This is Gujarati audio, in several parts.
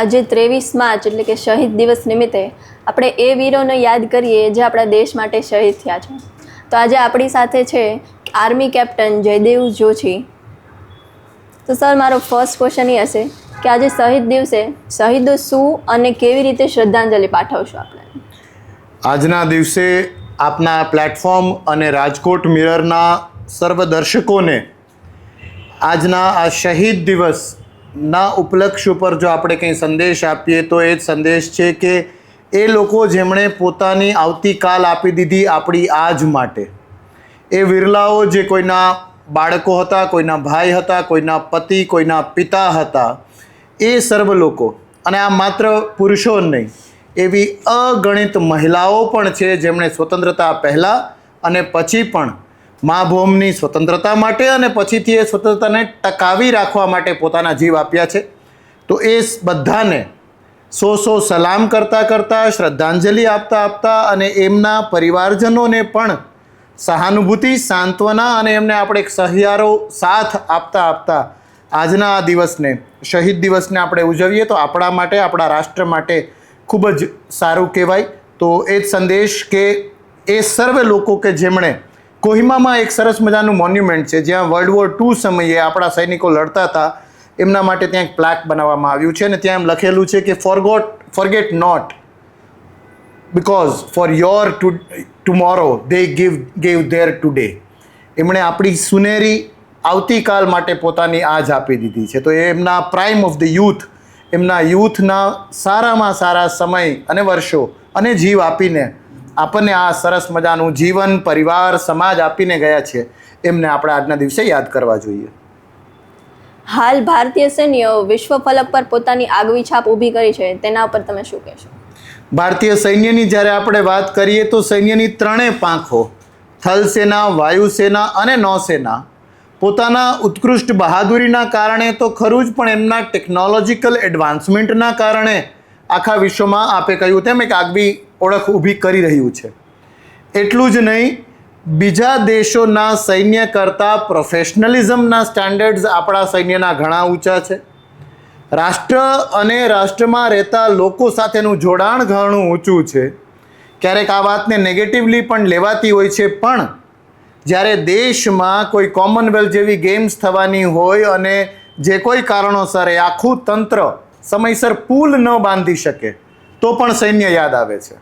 આજે ત્રેવીસ માર્ચ એટલે કે શહીદ દિવસ નિમિત્તે, આપણે એ વીરોને યાદ કરીએ જે આપણા દેશ માટે શહીદ થયા છે. તો આજે આપણી સાથે છે આર્મી કેપ્ટન જયદેવ જોશી. તો સર, મારો ફર્સ્ટ ક્વેશ્ચન એ હશે કે આજે શહીદ દિવસે શહીદો શું અને કેવી રીતે શ્રદ્ધાંજલિ પાઠવશો આપણે? આજના દિવસે આપના પ્લેટફોર્મ અને રાજકોટ મિરરના સર્વ દર્શકોને આજના આ શહીદ દિવસના ઉપલક્ષ ઉપર જો આપણે કંઈ સંદેશ આપીએ તો એ જ સંદેશ છે કે એ લોકો જેમણે પોતાની આવતીકાલ આપી દીધી આપણી આજ માટે. એ વિરલાઓ જે કોઈના બાળકો હતા, કોઈના ભાઈ હતા, કોઈના પતિ, કોઈના પિતા હતા, એ સર્વ લોકો, અને આ માત્ર પુરુષો નહીં, એવી અગણિત મહિલાઓ પણ છે જેમણે સ્વતંત્રતા પહેલાં અને પછી પણ મા ભૂમની સ્વતંત્રતા માટે અને પછીથી એ સ્વતંત્રતાને ટકાવી રાખવા માટે પોતાના જીવ આપ્યા છે. તો એ બધાને સો સો સલામ કરતાં કરતાં, શ્રદ્ધાંજલિ આપતા આપતા અને એમના પરિવારજનોને પણ સહાનુભૂતિ, સાંત્વના અને એમને આપણે એક સહિયારો સાથ આપતા આપતા આજના આ દિવસને, શહીદ દિવસને આપણે ઉજવીએ તો આપણા માટે, આપણા રાષ્ટ્ર માટે ખૂબ જ સારું કહેવાય. તો એ જ સંદેશ કે એ સર્વે લોકો કે જેમણે કોહિમામાં એક સરસ મજાનું મોન્યુમેન્ટ છે, જ્યાં વર્લ્ડ વોર ટુ સમયે આપણા સૈનિકો લડતા હતા. એમના માટે ત્યાં એક પ્લાક બનાવવામાં આવ્યું છે અને ત્યાં એમ લખેલું છે કે forgot forget not because for your to tomorrow they give gave there today એમણે આપણી સુનેરી આવતીકાલ માટે પોતાની આજ આપી દીધી છે. તો એ એમના પ્રાઇમ ઓફ ધ યુથ એમના યુથના સારામાં સારા સમય અને વર્ષો અને જીવ આપીને આપણને આ સરસ મજાનું જીવન પરિવાર સમાજ આપીને ગયા છે એમને આપણે આજના દિવસે યાદ કરવા જોઈએ. હાલ ભારતીય સૈન્ય વિશ્વ ફલક પર પોતાની આગવી છાપ ઊભી કરી છે. તેના ઉપર તમે શું કહેશો? ભારતીય સૈન્યની જ્યારે આપણે વાત કરીએ તો સૈન્યની ત્રણેય પાંખો થલ સેના વાયુસેના અને નૌસેના પોતાના ઉત્કૃષ્ટ બહાદુરીના કારણે તો ખરું જ પણ એમના ટેકનોલોજીકલ એડવાન્સમેન્ટના કારણે આખા વિશ્વમાં આપે કહ્યું તેમ એક આગવી ઓળખ ઊભી કરી રહ્યું છે. એટલું જ નહીં, બીજા દેશોના સૈન્ય કરતાં પ્રોફેશનલિઝમના સ્ટાન્ડર્ડ્સ આપણા સૈન્યના ઘણા ઊંચા છે. રાષ્ટ્ર અને રાષ્ટ્રમાં રહેતા લોકો સાથેનું જોડાણ ઘણું ઊંચું છે. ક્યારેક આ વાતને નેગેટિવલી પણ લેવાતી હોય છે, પણ જ્યારે દેશમાં કોઈ કોમનવેલ્થ જેવી ગેમ્સ થવાની હોય અને જે કોઈ કારણોસર એ આખું તંત્ર સમયસર પુલ ન બાંધી શકે, તો પણ સૈન્ય યાદ આવે છે.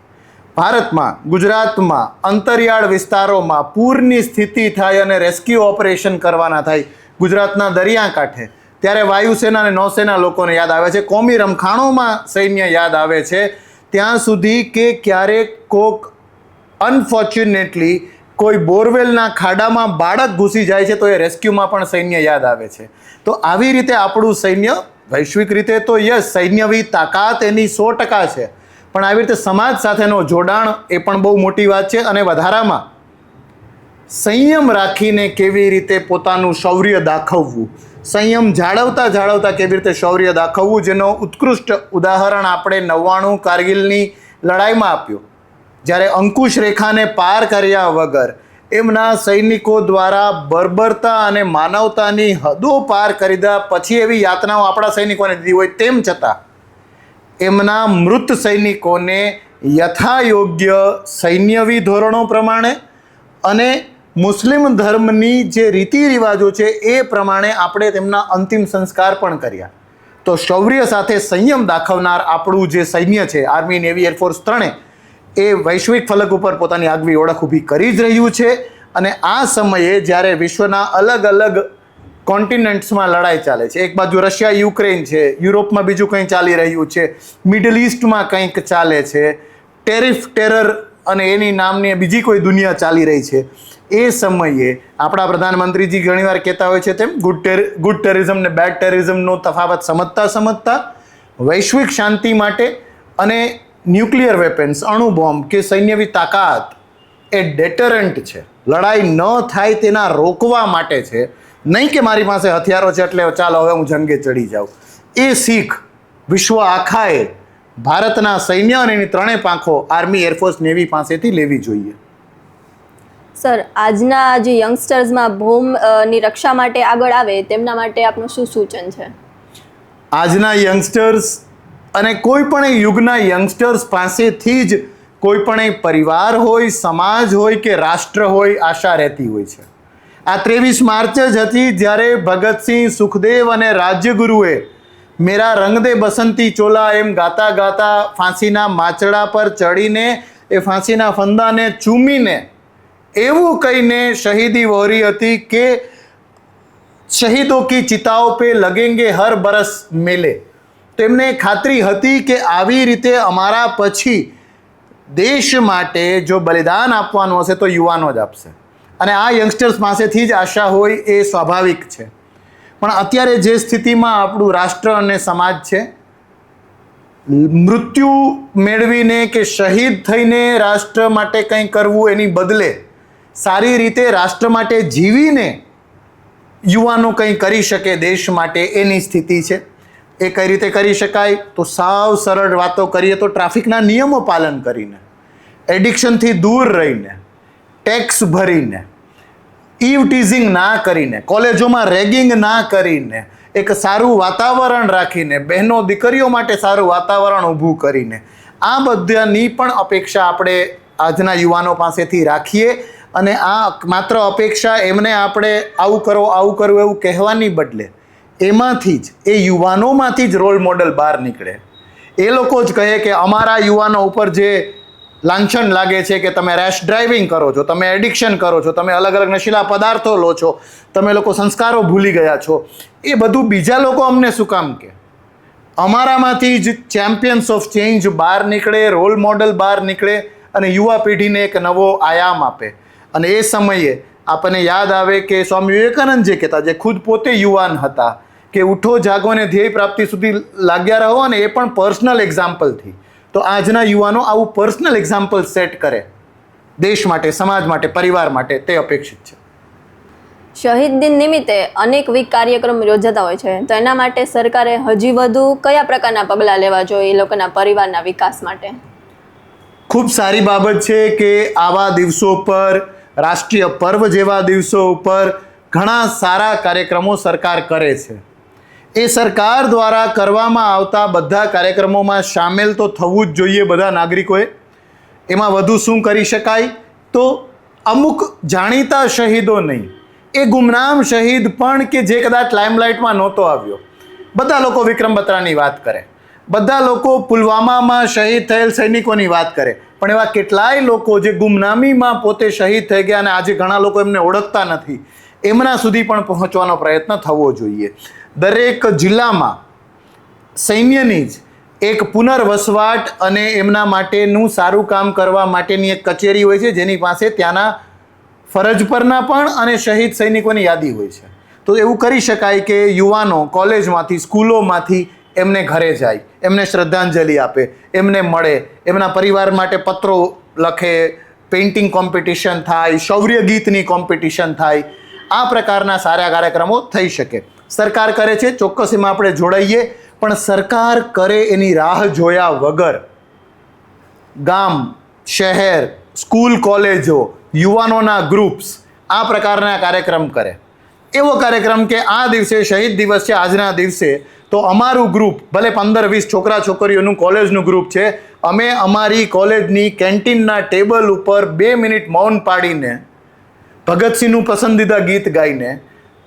ભારતમાં, ગુજરાતમાં, અંતરિયાળ વિસ્તારોમાં પૂરની સ્થિતિ થાય અને રેસ્ક્યુ ઓપરેશન કરવાના થાય ગુજરાતના દરિયાકાંઠે ત્યારે વાયુસેના અને નૌસેના લોકોને યાદ આવે છે. કોમી રમખાણોમાં સૈન્ય યાદ આવે છે. ત્યાં સુધી કે ક્યારેક કોક અનફોર્ચ્યુનેટલી કોઈ બોરવેલના ખાડામાં બાળક ઘૂસી જાય છે તો એ રેસ્ક્યુમાં પણ સૈન્ય યાદ આવે છે. તો આવી રીતે આપણું સૈન્ય વૈશ્વિક રીતે તો યસ સૈન્યવી તાકાત એની સો ટકા છે. પણ આવી રીતે સમાજ સાથેનો જોડાણ એ પણ બહુ મોટી વાત છે અને વધારામાં સંયમ રાખીને કેવી રીતે પોતાનું શૌર્ય દાખવવું, સંયમ જાળવતા જાળવતા કેવી રીતે શૌર્ય દાખવવું, જેનો ઉત્કૃષ્ટ ઉદાહરણ આપણે નવ્વાણું કારગિલની લડાઈમાં આપ્યું. જ્યારે અંકુશ રેખાને પાર કર્યા વગર એમના સૈનિકો દ્વારા બર્બરતા અને માનવતાની હદો પાર કરી દીધા, પછી એવી યાતનાઓ આપણા સૈનિકોને દીધી હોય તેમ છતાં એમના મૃત સૈનિકોને યથાયોગ્ય સૈન્યવી ધોરણો પ્રમાણે અને મુસ્લિમ ધર્મની જે રીતિ રિવાજો છે એ પ્રમાણે આપણે તેમના અંતિમ સંસ્કાર પણ કર્યા. તો શૌર્ય સાથે સંયમ દાખવનાર આપણું જે સૈન્ય છે આર્મી નેવી એરફોર્સ ત્રણે, એ વૈશ્વિક ફલક ઉપર પોતાની આગવી ઓળખ ઊભી કરી જ રહ્યું છે અને આ સમયે જ્યારે વિશ્વના અલગ અલગ કોન્ટિનેન્ટ્સમાં લડાઈ ચાલે છે. એક બાજુ રશિયા, યુક્રેન છે. યુરોપમાં બીજું કંઈ ચાલી રહ્યું છે. મિડલ ઇસ્ટમાં કંઈક ચાલે છે. ટેરિફ ટેરર અને એની નામની બીજી કોઈ દુનિયા ચાલી રહી છે. એ સમયે આપણા પ્રધાનમંત્રીજી ઘણીવાર કહેતા હોય છે તેમ ગુડ ટેર ગુડ ટેરિઝમ ને બેડ ટેરિઝમનો તફાવત સમજતા સમજતા, વૈશ્વિક શાંતિ માટે અને ન્યુક્લિયર વેપન્સ અણુ બોમ્બ કે સૈન્યવી તાકાત એ ડેટરન્ટ છે. લડાઈ ન થાય તેના રોકવા માટે છે. નહીં કે મારી પાસે હથિયારો છે એટલે ચાલો હવે હું જંગે ચડી જાઉં. એ શીખ વિશ્વ આખાએ ભારતના સૈન્ય અને એની ત્રણેય પાંખો આર્મી એરફોર્સ નેવી પાસેથી લેવી જોઈએ. સર આજના જે યંગસ્ટર્સમાં ભૂમની રક્ષા માટે આગળ આવે તેમના માટે આપનું શું સૂચન છે? આજના યંગસ્ટર્સ અને કોઈ પણ યુગના યંગસ્ટર્સ પાસેથી જ કોઈ પણ પરિવાર હોય સમાજ હોય કે રાષ્ટ્ર હોય આશા રહેતી હોય છે. આ ત્રેવીસ માર્ચ જ હતી જ્યારે ભગતસિંહ સુખદેવ અને રાજ્યગુરુએ મેરા રંગ દે બસંતી ચોલા એમ ગાતા ગાતા ફાંસીના માચડા પર ચડીને, એ ફાંસીના ફંદાને ચૂમીને એવું કહીને શહીદી વહોરી હતી કે શહીદો કી ચિતાઓ પે લગેંગે હર બરસ મેલે. તેમને ખાતરી હતી કે આવી રીતે અમારા પછી દેશ માટે જો બલિદાન આપવાનું હશે તો યુવાનો જ આપશે. અને આ યંગસ્ટર્સ પાસેથી જ આશા હોય એ સ્વાભાવિક છે. પણ અત્યારે જે સ્થિતિમાં આપણું રાષ્ટ્ર અને સમાજ છે, મૃત્યુ મેળવીને કે શહીદ થઈને રાષ્ટ્ર માટે કંઈ કરવું એની બદલે સારી રીતે રાષ્ટ્ર માટે જીવીને યુવાનો કંઈ કરી શકે દેશ માટે એની સ્થિતિ છે. એ કઈ રીતે કરી શકાય? તો સાવ સરળ વાતો કરીએ તો ટ્રાફિકના નિયમો પાલન કરીને, એડિક્શનથી દૂર રહીને ટેક્સ ભરીને ઈવ ટીઝિંગ ના કરીને, કોલેજોમાં રેગિંગ ના કરીને, એક સારું વાતાવરણ રાખીને, બહેનો દીકરીઓ માટે સારું વાતાવરણ ઊભું કરીને, આ બધાની પણ અપેક્ષા આપણે આજના યુવાનો પાસેથી રાખીએ અને આ માત્ર અપેક્ષા એમને આપણે આવું કરો આવું કરો એવું કહેવાની બદલે, એમાંથી જ, એ યુવાનોમાંથી જ રોલ મોડલ બહાર નીકળે. એ લોકો જ કહે કે અમારા યુવાનો ઉપર જે લાંછન લાગે છે કે તમે રેશ ડ્રાઇવિંગ કરો છો, તમે એડિક્શન કરો છો, તમે અલગ અલગ નશીલા પદાર્થો લો છો, તમે લોકો સંસ્કારો ભૂલી ગયા છો. એ બધું બીજા લોકો અમને શું કામ કે? અમારામાંથી જ ચેમ્પિયન્સ ઓફ ચેન્જ બહાર નીકળે રોલ મોડલ બહાર નીકળે અને યુવા પેઢીને એક નવો આયામ આપે. અને એ સમયે આપણને યાદ આવે કે સ્વામી વિવેકાનંદ જે કહેતા જે ખુદ પોતે યુવાન હતા, કે ઉઠો, જાગો અને ધ્યેય પ્રાપ્તિ સુધી લાગ્યા રહો અને એ પણ પર્સનલ એક્ઝામ્પલથી તો આજના યુવાનો આવું પર્સનલ એક્ઝામ્પલ સેટ કરે. દેશ માટે સમાજ માટે પરિવાર માટે તે અપેક્ષિત છે. શહીદ દિન નિમિત્તે અનેકવિધ કાર્યક્રમ યોજાતા હોય છે. તો એના માટે સરકારે હજી વધુ કયા પ્રકારના પગલાં લેવા જોઈએ એ લોકોના પરિવારના વિકાસ માટે? ખૂબ સારી બાબત છે કે આવા દિવસો પર રાષ્ટ્રીય પર્વ જેવા દિવસો ઉપર ઘણા સારા કાર્યક્રમો સરકાર કરે છે. એ સરકાર દ્વારા કરવામાં આવતા બધા કાર્યક્રમોમાં સામેલ તો થવું જ જોઈએ બધા નાગરિકોએ. એમાં વધુ શું કરી શકાય? તો અમુક જાણીતા શહીદો નહીં. એ ગુમનામ શહીદ પણ કે જે કદાચ લાઇમલાઇટમાં નહોતો આવ્યો. બધા લોકો વિક્રમ બત્રાની વાત કરે. બધા લોકો પુલવામામાં શહીદ થયેલ સૈનિકોની વાત કરે. પણ એવા કેટલાય લોકો જે ગુમનામીમાં પોતે શહીદ થઈ ગયા અને આજે ઘણા લોકો એમને ઓળખતા નથી. એમના સુધી પણ પહોંચવાનો પ્રયત્ન થવો જોઈએ. દરેક જિલ્લામાં સૈન્યની જ એક પુનર્વસવાટ અને એમના માટેનું સારું કામ કરવા માટેની એક કચેરી હોય છે, જેની પાસે ત્યાંના ફરજ પરના પણ અને શહીદ સૈનિકોની યાદી હોય છે. તો એવું કરી શકાય કે યુવાનો કોલેજમાંથી, સ્કૂલોમાંથી એમને ઘરે જાય, એમને શ્રદ્ધાંજલિ આપે, એમને મળે, એમના પરિવાર માટે પત્રો લખે પેઇન્ટિંગ કોમ્પિટિશન થાય શૌર્ય ગીતની કોમ્પિટિશન થાય, આ પ્રકારના સારા કાર્યક્રમો થઈ શકે. સરકાર કરે છે, ચોક્કસ એમાં આપણે જોડાઈએ. પણ સરકાર કરે એની રાહ જોયા વગર ગામ, શહેર, સ્કૂલ, કોલેજો, યુવાનોના ગ્રુપ્સ આ પ્રકારના કાર્યક્રમ કરે. એવો કાર્યક્રમ કે આ દિવસે શહીદ દિવસ છે, આજના દિવસે, તો અમારું ગ્રુપ ભલે પંદર, વીસ છોકરા છોકરીઓનું કોલેજનું ગ્રુપ છે, અમે અમારી કોલેજની કેન્ટીનના ટેબલ ઉપર બે મિનિટ મૌન પાડીને ભગતસિંહનું પસંદીદા ગીત ગાઈને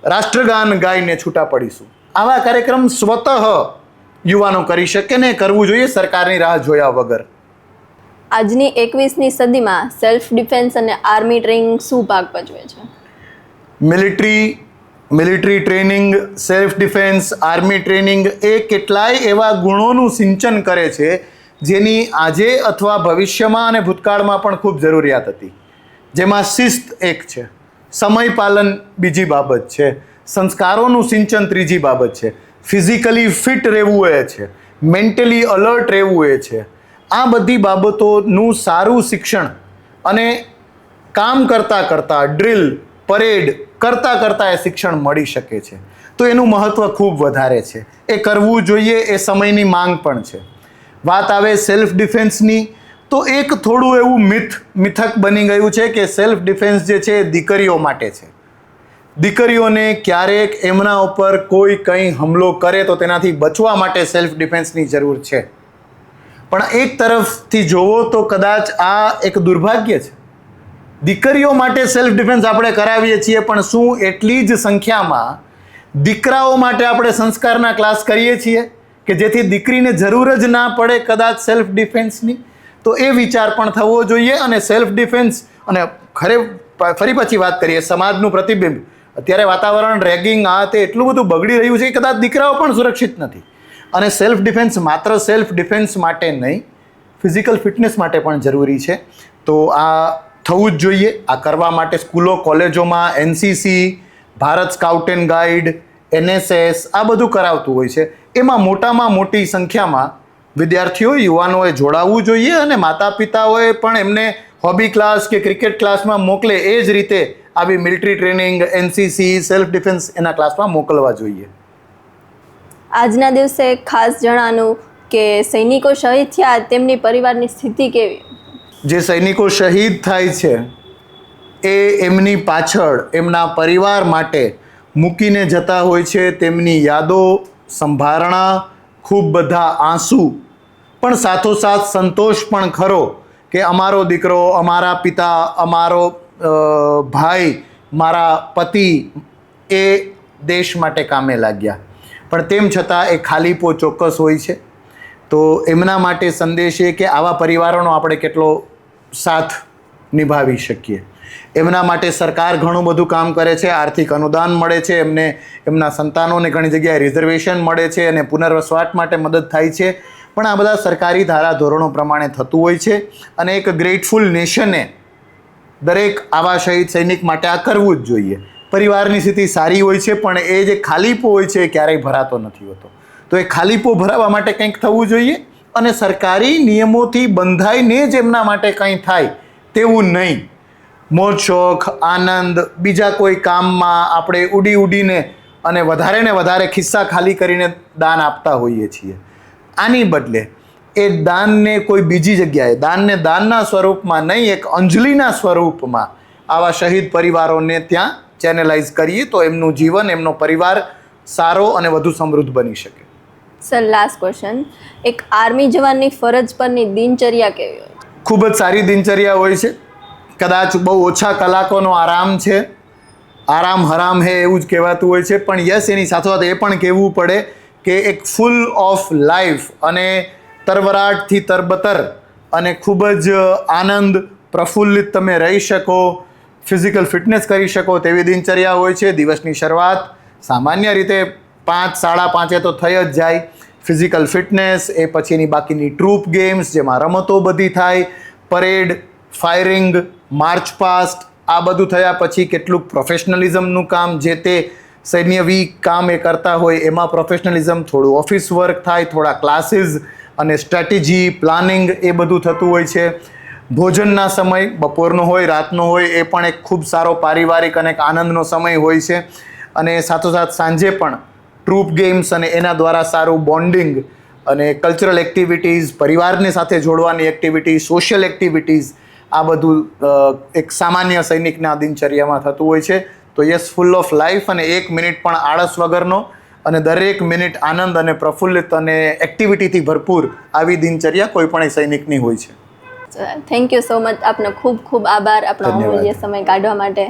રાષ્ટ્રગાન ગાઈને છૂટા પડીશું. આવા કાર્યક્રમ સ્વતઃ યુવાનો કરી શકે ને કરવું જોઈએ સરકારની રાહ જોયા વગર. આજની એકવીસમી સદીમાં સેલ્ફ ડિફેન્સ અને આર્મી ટ્રેનિંગ શું ભાગ ભજવે છે? Military military training self defence army training એ કેટલાય એવા ગુણોનું સિંચન કરે છે જેની આજે અથવા ભવિષ્યમાં અને ભૂતકાળમાં પણ ખૂબ જરૂરિયાત હતી. જેમાં શિસ્ત એક છે. સમય પાલન બીજી બાબત છે. સંસ્કારોનું સિંચન ત્રીજી બાબત છે. ફિઝિકલી ફિટ રહેવું એ છે. મેન્ટલી અલર્ટ રહેવું એ છે. આ બધી બાબતોનું સારું શિક્ષણ અને કામ કરતાં કરતાં, ડ્રિલ, પરેડ કરતાં કરતાં એ શિક્ષણ મળી શકે છે. તો એનું મહત્ત્વ ખૂબ વધારે છે. એ કરવું જોઈએ એ સમયની માંગ પણ છે. વાત આવે સેલ્ફ ડિફેન્સની તો એક થોડું એવું મિથ, મિથક બની ગયું છે કે સેલ્ફ ડિફેન્સ જે છે દીકરીઓ માટે છે. દીકરીઓને ક્યારેક એમના ઉપર કોઈ કંઈ હુમલો કરે તો તેનાથી બચવા માટે સેલ્ફ ડિફેન્સની જરૂર છે. પણ એક તરફથી જોવો તો કદાચ આ એક દુર્ભાગ્ય છે. દીકરીઓ માટે સેલ્ફ ડિફેન્સ આપણે કરાવીએ છીએ, પણ શું એટલી જ સંખ્યામાં દીકરાઓ માટે આપણે સંસ્કારના ક્લાસ કરીએ છીએ? કે જેથી દીકરીને જરૂર જ ના પડે કદાચ સેલ્ફ ડિફેન્સની તો એ વિચાર પણ થવો જોઈએ અને સેલ્ફ ડિફેન્સ અને ખરે ફરી પછી વાત કરીએ સમાજનું પ્રતિબિંબ. અત્યારે વાતાવરણ રેગિંગ આ તે એટલું બધું બગડી રહ્યું છે કે કદાચ દીકરાઓ પણ સુરક્ષિત નથી. અને સેલ્ફ ડિફેન્સ માત્ર સેલ્ફ ડિફેન્સ માટે નહીં ફિઝિકલ ફિટનેસ માટે પણ જરૂરી છે. તો આ થવું જ જોઈએ. આ કરવા માટે સ્કૂલો, કોલેજોમાં NCC, Bharat scout and guide, NSS આ બધું કરાવતું હોય છે. એમાં મોટામાં મોટી સંખ્યામાં વિદ્યાર્થીઓ યુવાનોએ જોડાવવું જોઈએ અને માતા પિતાઓએ પણ એમને હોબી ક્લાસ કે ક્રિકેટ ક્લાસમાં મોકલે એ જ રીતે આવી military training NCC self defence એના ક્લાસમાં મોકલવા જોઈએ. આજના દિવસે ખાસ જણાનું કે સૈનિકો શહીદ થયા તેમની પરિવારની સ્થિતિ કેવી? જે સૈનિકો શહીદ થાય છે એ એમની પાછળ એમના પરિવાર માટે મૂકીને જતા હોય છે તેમની યાદો સંભારણા ખૂબ બધા આંસુ. પણ સાથોસાથ સંતોષ પણ ખરો કે અમારો દીકરો, અમારા પિતા, અમારો ભાઈ, મારા પતિ એ દેશ માટે કામે લાગ્યા. પણ તેમ છતાં એ ખાલીપો ચોક્કસ હોય છે. તો એમના માટે સંદેશ એ કે આવા પરિવારોનો આપણે કેટલો સાથ નિભાવી શકીએ. એમના માટે સરકાર ઘણું બધું કામ કરે છે, આર્થિક અનુદાન મળે છે, એમને એમના સંતાનોને ઘણી જગ્યાએ રિઝર્વેશન મળે છે અને પુનર્વસવાટ માટે મદદ થાય છે. પણ આ બધા સરકારી ધારા ધોરણો પ્રમાણે થતું હોય છે અને એક ગ્રેટફુલ નેશને દરેક આવા શહીદ સૈનિક માટે આ કરવું જ જોઈએ. પરિવારની સ્થિતિ સારી હોય છે, પણ એ જે ખાલીપો હોય છે એ ક્યારેય ભરાતો નથી હોતો. તો એ ખાલીપો ભરાવા માટે કંઈક થવું જોઈએ અને સરકારી નિયમોથી બંધાઈને જ એમના માટે કંઈ થાય તેવું નહીં. મોજ શોખ આનંદ બીજા કોઈ કામમાં આપણે ઉડી ઉડીને અને વધારે ને વધારે ખિસ્સા ખાલી કરીને દાન આપતા હોઈએ છીએ. આની બદલે એ દાનને કોઈ બીજી જગ્યાએ દાનને દાનના સ્વરૂપમાં નહીં એક અંજલિના સ્વરૂપમાં આવા શહીદ પરિવારોને ત્યાં ચેનલાઇઝ કરીએ તો એમનું જીવન એમનો પરિવાર સારો અને વધુ સમૃદ્ધ બની શકે. સર લાસ્ટ ક્વેશ્ચન એક આર્મી જવાનની ફરજ પરની દિનચર્યા કેવી હોય? ખૂબ જ સારી દિનચર્યા હોય છે. કદાચ બહુ ઓછા કલાકોનો આરામ છે. આરામ હરામ હે એવું જ કહેવાતું હોય છે. પણ યસ, એની સાથોસાથ એ પણ કહેવું પડે કે એક ફૂલ ઓફ લાઈફ અને તરવરાટથી તરબતર અને ખૂબ જ આનંદ પ્રફુલ્લિત તમે રહી શકો, ફિઝિકલ ફિટનેસ કરી શકો તેવી દિનચર્યા હોય છે. દિવસની શરૂઆત સામાન્ય રીતે પાંચ, સાડા પાંચે તો થઈ જ જાય. ફિઝિકલ ફિટનેસ, એ પછીની બાકીની ટ્રૂપ ગેમ્સ, જેમાં રમતો બધી થાય, પરેડ ફાયરિંગ, માર્ચ પાસ્ટ, આ બધું થયા પછી કેટલું પ્રોફેશનલિઝમનું કામ જે તે સૈન્ય વીક કામ એ કરતા હોય, એમાં પ્રોફેશનલિઝમ થોડું ઓફિસ વર્ક થાય, થોડા ક્લાસીસ અને સ્ટ્રેટેજી પ્લાનિંગ એ બધું થતું હોય છે. ભોજનના સમય, બપોરનો હોય, રાતનો હોય, એ પણ એક ખૂબ સારો પારિવારિક અને આનંદનો સમય હોય છે. અને સાથોસાથ સાંજે પણ ટ્રૂપ ગેમ્સ અને એના દ્વારા સારું બોન્ડિંગ અને કલ્ચરલ એક્ટિવિટીઝ પરિવારની સાથે જોડવાની એક્ટિવિટીઝ સોશિયલ એક્ટિવિટીઝ આ બધું એક સામાન્ય સૈનિકના દિનચર્યામાં થતું હોય છે. તો યસ ફૂલ ઓફ લાઈફ અને એક મિનિટ પણ આળસ વગરનો અને દરેક મિનિટ આનંદ અને પ્રફુલ્લિત અને એક્ટિવિટીથી ભરપૂર આવી દિનચર્યા કોઈ પણ સૈનિકની હોય છે. થેન્ક યુ સો મચ આપનો ખૂબ ખૂબ આભાર. આપણો અમૂલ્ય સમય કાઢવા માટે.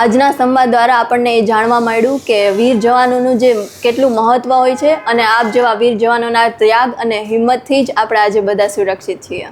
આજના સંવાદ દ્વારા આપણને એ જાણવા મળ્યું કે વીર જવાનોનું જે કેટલું મહત્ત્વ હોય છે અને આપ જેવા વીર જવાનોના ત્યાગ અને હિંમતથી જ આપણે આજે બધા સુરક્ષિત છીએ.